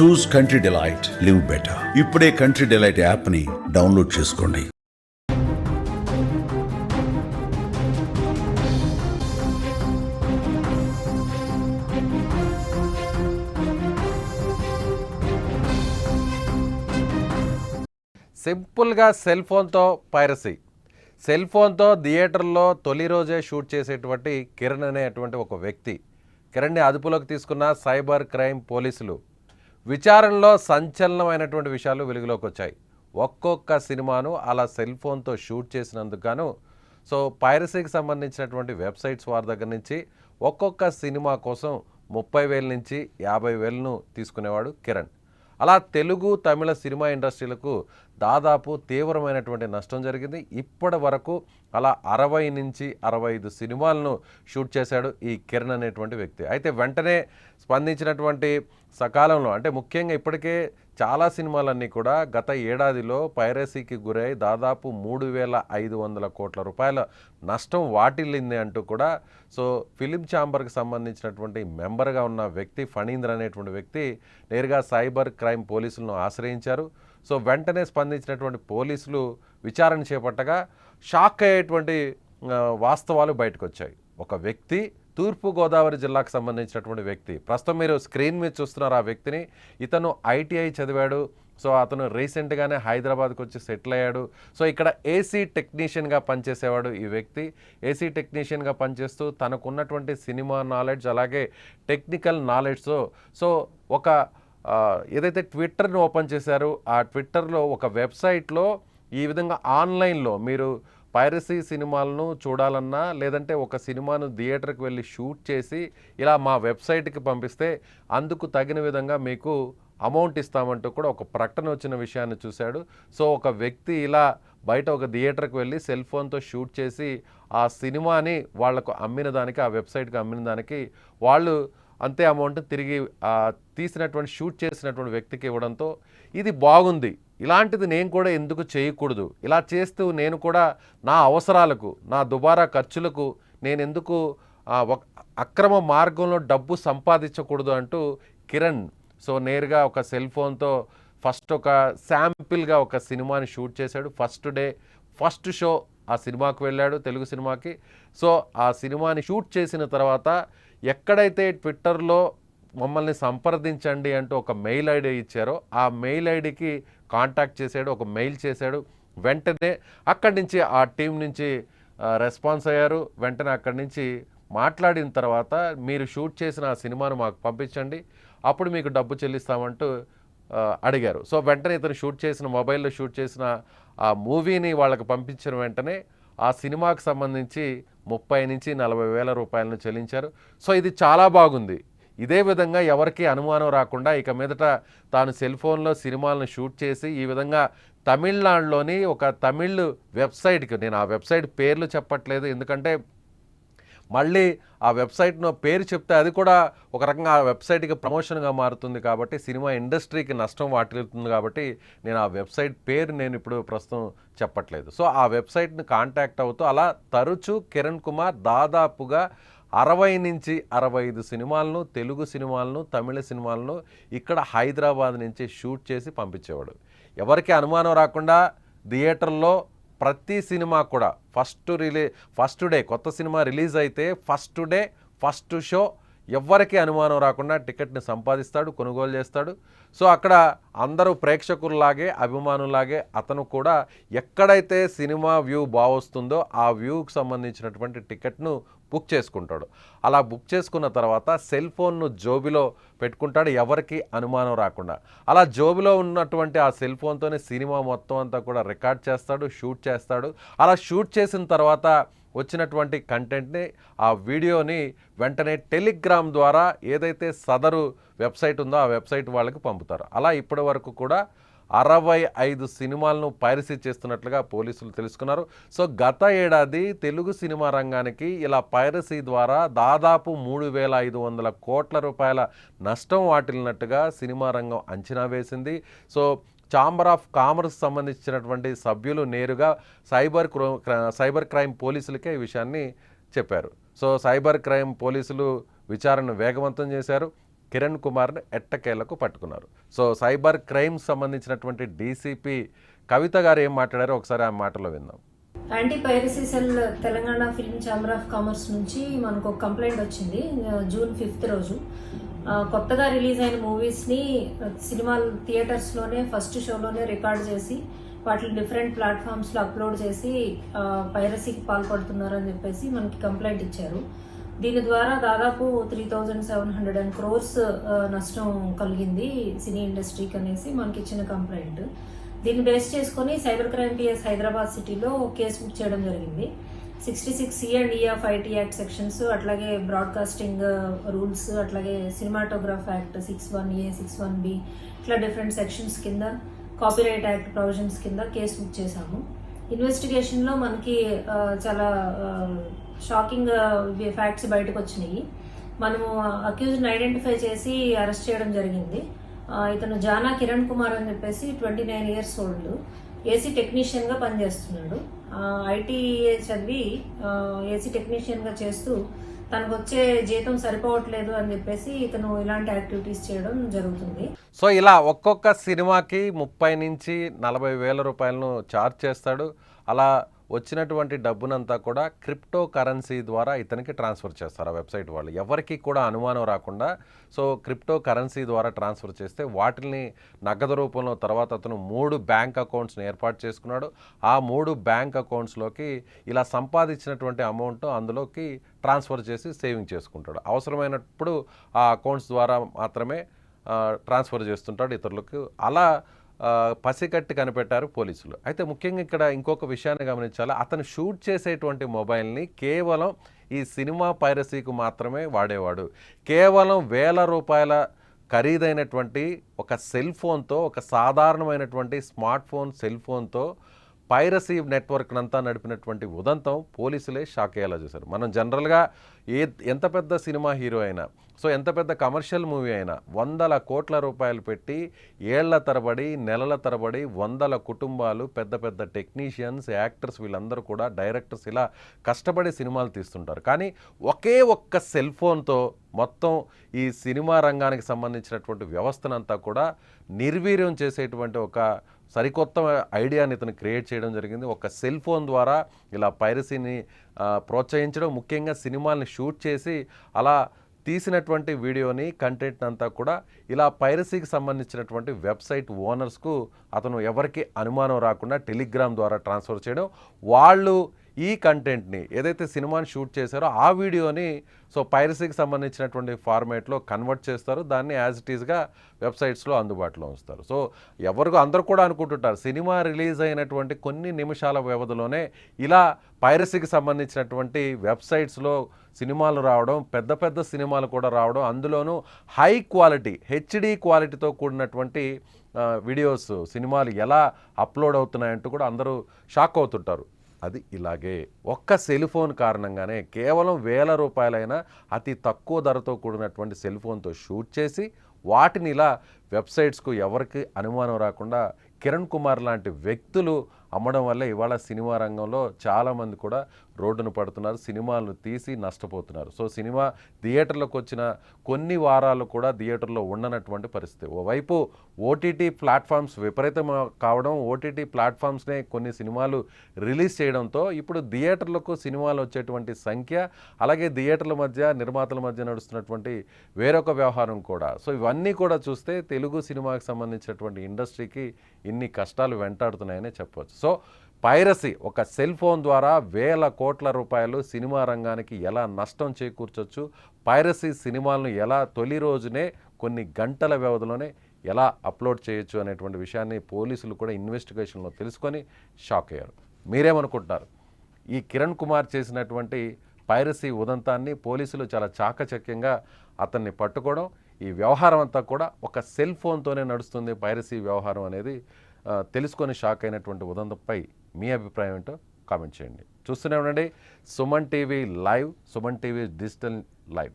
Choose country delight live better. ఇప్పుడే country delight యాప్ని download చేసుకోండి. సింపుల్గా సెల్ ఫోన్తో పైరసీ. సెల్ ఫోన్తో థియేటర్లో తొలి రోజే షూట్ చేసేటువంటి కిరణ్ అనేటువంటి ఒక వ్యక్తి. కిరణ్ని అదుపులోకి తీసుకున్న సైబర్ క్రైమ్ పోలీసులు. విచారణలో సంచలనమైనటువంటి విషయాలు వెలుగులోకి వచ్చాయి. ఒక్కొక్క సినిమాను అలా సెల్ ఫోన్తో షూట్ చేసినందుకు గాను సో పైరసీకి సంబంధించినటువంటి వెబ్సైట్స్ వారి దగ్గర నుంచి ఒక్కొక్క సినిమా కోసం ముప్పై వేల నుంచి యాభై వేలను తీసుకునేవాడు కిరణ్. అలా తెలుగు తమిళ సినిమా ఇండస్ట్రీలకు దాదాపు తీవ్రమైనటువంటి నష్టం జరిగింది. ఇప్పటి వరకు అలా అరవై నుంచి అరవై ఐదు సినిమాలను షూట్ చేశాడు ఈ కిరణ్ అనేటువంటి వ్యక్తి. అయితే వెంటనే స్పందించినటువంటి సకాలంలో అంటే ముఖ్యంగా ఇప్పటికే చాలా సినిమాలన్నీ కూడా గత ఏడాదిలో పైరసీకి గురై దాదాపు మూడు వేల ఐదు వందల కోట్ల రూపాయల నష్టం వాటిల్లింది అంటూ కూడా సో ఫిలిం ఛాంబర్కి సంబంధించినటువంటి మెంబర్గా ఉన్న వ్యక్తి ఫణీంద్ర అనేటువంటి వ్యక్తి నేరుగా సైబర్ క్రైమ్ పోలీసులను ఆశ్రయించారు. సో వెంటనే స్పందించినటువంటి పోలీసులు విచారణ చేపట్టగా షాక్ అయ్యేటువంటి వాస్తవాలు బయటకు వచ్చాయి ఒక వ్యక్తి తూర్పుగోదావరి జిల్లాకు సంబంధించినటువంటి వ్యక్తి. ప్రస్తుతం మీరు స్క్రీన్ మీద చూస్తున్నారు ఆ వ్యక్తిని. ఇతను ఐటీఐ చదివాడు. సో అతను రీసెంట్గానే హైదరాబాద్కి వచ్చి సెటిల్ అయ్యాడు. సో ఇక్కడ ఏసీ టెక్నీషియన్గా పనిచేసేవాడు ఈ వ్యక్తి. ఏసీ టెక్నీషియన్గా పనిచేస్తూ తనకున్నటువంటి సినిమా నాలెడ్జ్ అలాగే టెక్నికల్ నాలెడ్జ్తో సో ఒక ఏదైతే ట్విట్టర్ని ఓపెన్ చేశారో ఆ ట్విట్టర్లో ఒక వెబ్సైట్లో ఈ విధంగా ఆన్లైన్లో మీరు పైరసీ సినిమాలను చూడాలన్నా లేదంటే ఒక సినిమాను థియేటర్కి వెళ్ళి షూట్ చేసి ఇలా మా వెబ్సైట్కి పంపిస్తే అందుకు తగిన విధంగా మీకు అమౌంట్ ఇస్తామంటూ కూడా ఒక ప్రకటన వచ్చిన విషయాన్ని చూశాడు. సో ఒక వ్యక్తి ఇలా బయట ఒక థియేటర్కి వెళ్ళి సెల్ ఫోన్తో షూట్ చేసి ఆ సినిమాని వాళ్ళకు అమ్మిన దానికి ఆ వెబ్సైట్కి అమ్మిన దానికి వాళ్ళు అంతే అమౌంట్ తిరిగి తీసినటువంటి షూట్ చేసినటువంటి వ్యక్తికి ఇవ్వడంతో ఇది బాగుంది. ఇలాంటిది నేను కూడా ఎందుకు చేయకూడదు? ఇలా చేస్తూ నేను కూడా నా అవసరాలకు నా దుబారా ఖర్చులకు నేను ఎందుకు ఒక అక్రమ మార్గంలో డబ్బు సంపాదించకూడదు అంటూ కిరణ్ సో నేరుగా ఒక సెల్ ఫోన్తో ఫస్ట్ ఒక శాంపిల్గా ఒక సినిమాని షూట్ చేశాడు. ఫస్ట్ డే ఫస్ట్ షో ఆ సినిమాకు వెళ్ళాడు తెలుగు సినిమాకి. సో ఆ సినిమాని షూట్ చేసిన తర్వాత ఎక్కడైతే ట్విట్టర్లో మమ్మల్ని సంప్రదించండి అంటూ ఒక మెయిల్ ఐడి ఇచ్చారో ఆ మెయిల్ ఐడికి కాంటాక్ట్ చేశాడు ఒక మెయిల్ చేశాడు. వెంటనే అక్కడి నుంచి ఆ టీం నుంచి రెస్పాన్స్ అయ్యారు. వెంటనే అక్కడి నుంచి మాట్లాడిన తర్వాత మీరు షూట్ చేసిన ఆ సినిమాను మాకు పంపించండి అప్పుడు మీకు డబ్బు చెల్లిస్తామంటూ అడిగారు. సో వెంటనే ఇతను షూట్ చేసిన మొబైల్లో షూట్ చేసిన ఆ మూవీని వాళ్ళకి పంపించిన వెంటనే ఆ సినిమాకు సంబంధించి ముప్పై నుంచి నలభై వేల రూపాయలను చెల్లించారు. సో ఇది చాలా బాగుంది. ఇదే విధంగా ఎవరికీ అనుమానం రాకుండా ఇక మీదట తాను సెల్ ఫోన్లో సినిమాలను షూట్ చేసి ఈ విధంగా తమిళనాడులోని ఒక తమిళ్ వెబ్సైట్కి నేను ఆ వెబ్సైట్ పేర్లు చెప్పట్లేదు. ఎందుకంటే మళ్ళీ ఆ వెబ్సైట్ను పేరు చెప్తే అది కూడా ఒక రకంగా ఆ వెబ్సైట్కి ప్రమోషన్గా మారుతుంది కాబట్టి సినిమా ఇండస్ట్రీకి నష్టం వాటిల్లుతుంది కాబట్టి నేను ఆ వెబ్సైట్ పేరు నేను ఇప్పుడు ప్రస్తుతం చెప్పట్లేదు. సో ఆ వెబ్సైట్ని కాంటాక్ట్ అవుతూ అలా తరచూ కిరణ్ కుమార్ దాదాపుగా అరవై నుంచి అరవై ఐదు సినిమాలను తెలుగు సినిమాలను తమిళ సినిమాలను ఇక్కడ హైదరాబాద్ నుంచి షూట్ చేసి పంపించేవాడు. ఎవరికి అనుమానం రాకుండా థియేటర్లో ప్రతి సినిమా కూడా ఫస్ట్ రిలీ ఫస్ట్ డే కొత్త సినిమా రిలీజ్ అయితే ఫస్ట్ డే ఫస్ట్ షో ఎవ్వరికీ అనుమానం రాకుండా టికెట్ని సంపాదిస్తాడు కొనుగోలు చేస్తాడు. సో అక్కడ అందరూ ప్రేక్షకుల్లాగే అభిమానులాగే అతను కూడా ఎక్కడైతే సినిమా వ్యూ బాగొస్తుందో ఆ వ్యూకి సంబంధించినటువంటి టికెట్ను బుక్ చేసుకుంటాడు. అలా బుక్ చేసుకున్న తర్వాత సెల్ ఫోన్ను జోబిలో పెట్టుకుంటాడు. ఎవరికి అనుమానం రాకుండా. అలా జోబిలో ఉన్నటువంటి ఆ సెల్ ఫోన్తోనే సినిమా మొత్తం అంతా కూడా రికార్డ్ చేస్తాడు షూట్ చేస్తాడు. అలా షూట్ చేసిన తర్వాత వచ్చినటువంటి కంటెంట్ని ఆ వీడియోని వెంటనే టెలిగ్రామ్ ద్వారా ఏదైతే సదరు వెబ్సైట్ ఉందో ఆ వెబ్సైట్ వాళ్ళకి పంపుతారు. అలా ఇప్పటి వరకు కూడా అరవై ఐదు సినిమాలను పైరసీ చేస్తున్నట్లుగా పోలీసులు తెలుసుకున్నారు. సో గత ఏడాది తెలుగు సినిమా రంగానికి ఇలా పైరసీ ద్వారా దాదాపు మూడు వేల ఐదు వందల కోట్ల రూపాయల నష్టం వాటిల్లినట్టుగా సినిమా రంగం అంచనా వేసింది. సో ఛాంబర్ ఆఫ్ కామర్స్ సంబంధించినటువంటి సభ్యులు నేరుగా సైబర్ క్రో క్ర- సైబర్ క్రైమ్ పోలీసులకే ఈ విషయాన్ని చెప్పారు. సో సైబర్ క్రైమ్ పోలీసులు విచారణను వేగవంతం చేశారు. కిరణ్ కుమార్ను ఎట్టకేలకు పట్టుకున్నారు. సో సైబర్ క్రైమ్ సంబంధించినటువంటి డీసీపీ కవిత గారు ఏం మాట్లాడారో ఒకసారి ఆ మాటలో విందాం. Anti piracy cell Telangana film chamber of commerce నుంచి మనకు ఒక కంప్లైంట్ వచ్చింది జూన్ ఫిఫ్త్ రోజు. కొత్తగా రిలీజ్ అయిన మూవీస్ని సినిమాలు థియేటర్స్లోనే ఫస్ట్ షోలోనే రికార్డ్ చేసి వాటిని డిఫరెంట్ ప్లాట్ఫామ్స్లో అప్లోడ్ చేసి పైరసీకి పైరసీకి పాల్పడుతున్నారని చెప్పేసి మనకి కంప్లైంట్ ఇచ్చారు. దీని ద్వారా దాదాపు three thousand seven hundred and crores నష్టం కలిగింది సినీ ఇండస్ట్రీకి అనేసి మనకి ఇచ్చిన కంప్లైంట్ దీన్ని బేస్ చేసుకొని సైబర్ క్రైమ్ పిఎస్ హైదరాబాద్ సిటీలో కేసు బుక్ చేయడం జరిగింది. Sixty six C and E of IT act sections అట్లాగే బ్రాడ్కాస్టింగ్ రూల్స్ అట్లాగే cinematograph act six one A six one B ఇట్లా డిఫరెంట్ సెక్షన్స్ కింద కాపీరైట్ యాక్ట్ ప్రొవిజన్స్ కింద కేసు బుక్ చేశాము. ఇన్వెస్టిగేషన్లో మనకి చాలా షాకింగ్ ఫ్యాక్ట్స్ బయటకు వచ్చినాయి. మనము అక్యూజ్ని ఐడెంటిఫై చేసి అరెస్ట్ చేయడం జరిగింది. ఇతను జానా కిరణ్ కుమార్ అని చెప్పేసి twenty nine years old AC టెక్నీషియన్గా పనిచేస్తున్నాడు. ఐటీఏ చదివి ఏసీ టెక్నీషియన్గా చేస్తూ తనకు వచ్చే జీతం సరిపోవట్లేదు అని చెప్పేసి ఇతను ఇలాంటి యాక్టివిటీస్ చేయడం జరుగుతుంది. సో ఇలా ఒక్కొక్క సినిమాకి ముప్పై నుంచి నలభై వేల రూపాయలను ఛార్జ్ చేస్తాడు. అలా వచ్చినటువంటి డబ్బునంతా కూడా క్రిప్టో కరెన్సీ ద్వారా ఇతనికి ట్రాన్స్ఫర్ చేస్తారు ఆ వెబ్సైట్ వాళ్ళు. ఎవరికి కూడా అనుమానం రాకుండా సో క్రిప్టో కరెన్సీ ద్వారా ట్రాన్స్ఫర్ చేస్తే వాటిని నగదు రూపంలో తర్వాత అతను మూడు బ్యాంక్ అకౌంట్స్ని ఏర్పాటు చేసుకున్నాడు. ఆ మూడు బ్యాంక్ అకౌంట్స్లోకి ఇలా సంపాదించినటువంటి అమౌంట్ అందులోకి ట్రాన్స్ఫర్ చేసి సేవింగ్ చేసుకుంటాడు. అవసరమైనప్పుడు ఆ అకౌంట్స్ ద్వారా మాత్రమే ట్రాన్స్ఫర్ చేస్తుంటాడు ఇతరులకు. అలా పసికట్టి కనిపెట్టారు పోలీసులు. అయితే ముఖ్యంగా ఇక్కడ ఇంకొక విషయాన్ని గమనించాలి? అతను షూట్ చేసేటువంటి మొబైల్ని కేవలం ఈ సినిమా పైరసీకు మాత్రమే వాడేవాడు. కేవలం వేల రూపాయల ఖరీదైనటువంటి ఒక సెల్ ఫోన్తో ఒక సాధారణమైనటువంటి స్మార్ట్ ఫోన్ సెల్ ఫోన్తో పైరసీ నెట్వర్క్ అంతా నడిపినటువంటి ఉదంతం పోలీసులే షాక్ అయ్యేలా చూశారు. మనం జనరల్గా ఏ ఎంత పెద్ద సినిమా హీరో అయినా సో ఎంత పెద్ద కమర్షియల్ మూవీ అయినా వందల కోట్ల రూపాయలు పెట్టి ఏళ్ళ తరబడి నెలల తరబడి వందల కుటుంబాలు పెద్ద పెద్ద టెక్నీషియన్స్ యాక్టర్స్ వీళ్ళందరూ కూడా డైరెక్టర్స్ ఇలా కష్టపడి సినిమాలు తీస్తుంటారు. కానీ ఒకే ఒక్క సెల్ ఫోన్తో మొత్తం ఈ సినిమా రంగానికి సంబంధించినటువంటి వ్యవస్థనంతా కూడా నిర్వీర్యం చేసేటువంటి ఒక సరికొత్త ఐడియాని ఇతను క్రియేట్ చేయడం జరిగింది. ఒక సెల్ ఫోన్ ద్వారా ఇలా పైరసీని ప్రోత్సహించడం ముఖ్యంగా సినిమాల్ని షూట్ చేసి అలా తీసినటువంటి వీడియోని కంటెంట్ అంతా కూడా ఇలా పైరసీకి సంబంధించినటువంటి వెబ్సైట్ ఓనర్స్కు అతను ఎవరికి అనుమానం రాకుండా టెలిగ్రామ్ ద్వారా ట్రాన్స్ఫర్ చేయడం. వాళ్ళు ఈ కంటెంట్ని ఏదైతే సినిమాని షూట్ చేశారో ఆ వీడియోని సో పైరసీకి సంబంధించినటువంటి ఫార్మేట్లో కన్వర్ట్ చేస్తారు. దాన్ని యాజ్ ఇట్ ఈస్గా వెబ్సైట్స్లో అందుబాటులో ఉంచుతారు. సో ఎవరికి అందరూ కూడా అనుకుంటుంటారు సినిమా రిలీజ్ అయినటువంటి కొన్ని నిమిషాల వ్యవధిలోనే ఇలా పైరసీకి సంబంధించినటువంటి వెబ్సైట్స్లో సినిమాలు రావడం పెద్ద పెద్ద సినిమాలు కూడా రావడం అందులోనూ హై క్వాలిటీ హెచ్డి క్వాలిటీతో కూడినటువంటి వీడియోస్ సినిమాలు ఎలా అప్లోడ్ అవుతున్నాయంటూ కూడా అందరూ షాక్ అవుతుంటారు. అది ఇలాగే. ఒక్క సెల్ ఫోన్ కారణంగానే కేవలం వేల రూపాయలైన అతి తక్కువ ధరతో కూడినటువంటి సెల్ ఫోన్తో షూట్ చేసి వాటిని ఇలా వెబ్సైట్స్కు ఎవరికి అనుమానం రాకుండా కిరణ్ కుమార్ లాంటి వ్యక్తులు అమ్మడం వల్ల ఇవాళ సినిమా రంగంలో చాలామంది కూడా రోడ్డును పడుతున్నారు సినిమాలను తీసి నష్టపోతున్నారు. సో సినిమా థియేటర్లకు వచ్చిన కొన్ని వారాలు కూడా థియేటర్లో ఉండనటువంటి పరిస్థితి. ఓవైపు ఓటీటీ ప్లాట్ఫామ్స్ విపరీతం కావడం ఓటీటీ ప్లాట్ఫామ్స్నే కొన్ని సినిమాలు రిలీజ్ చేయడంతో ఇప్పుడు థియేటర్లకు సినిమాలు వచ్చేటువంటి సంఖ్య అలాగే థియేటర్ల మధ్య నిర్మాతల మధ్య నడుస్తున్నటువంటి వేరొక వ్యవహారం కూడా. సో ఇవన్నీ కూడా చూస్తే తెలుగు సినిమాకి సంబంధించినటువంటి ఇండస్ట్రీకి ఇన్ని కష్టాలు వెంటాడుతున్నాయనే చెప్పవచ్చు సో పైరసీ ఒక సెల్ ఫోన్ ద్వారా వేల కోట్ల రూపాయలు సినిమా రంగానికి ఎలా నష్టం చేకూర్చొచ్చు పైరసీ సినిమాలను ఎలా తొలి రోజునే కొన్ని గంటల వ్యవధిలోనే ఎలా అప్లోడ్ చేయొచ్చు అనేటువంటి విషయాన్ని పోలీసులు కూడా ఇన్వెస్టిగేషన్లో తెలుసుకొని షాక్ అయ్యారు. మీరేమనుకుంటున్నారు? ఈ కిరణ్ కుమార్ చేసినటువంటి పైరసీ ఉదంతాన్ని పోలీసులు చాలా చాకచక్యంగా అతన్ని పట్టుకోవడం ఈ వ్యవహారం అంతా కూడా ఒక సెల్ ఫోన్తోనే నడుస్తుంది పైరసీ వ్యవహారం అనేది తెలుసుకొని షాక్ అయినటువంటి ఉదంతంపై మీ అభిప్రాయం ఏంటో కామెంట్ చేయండి. చూస్తూనే ఉండండి. Suman TV live Suman TV digital live.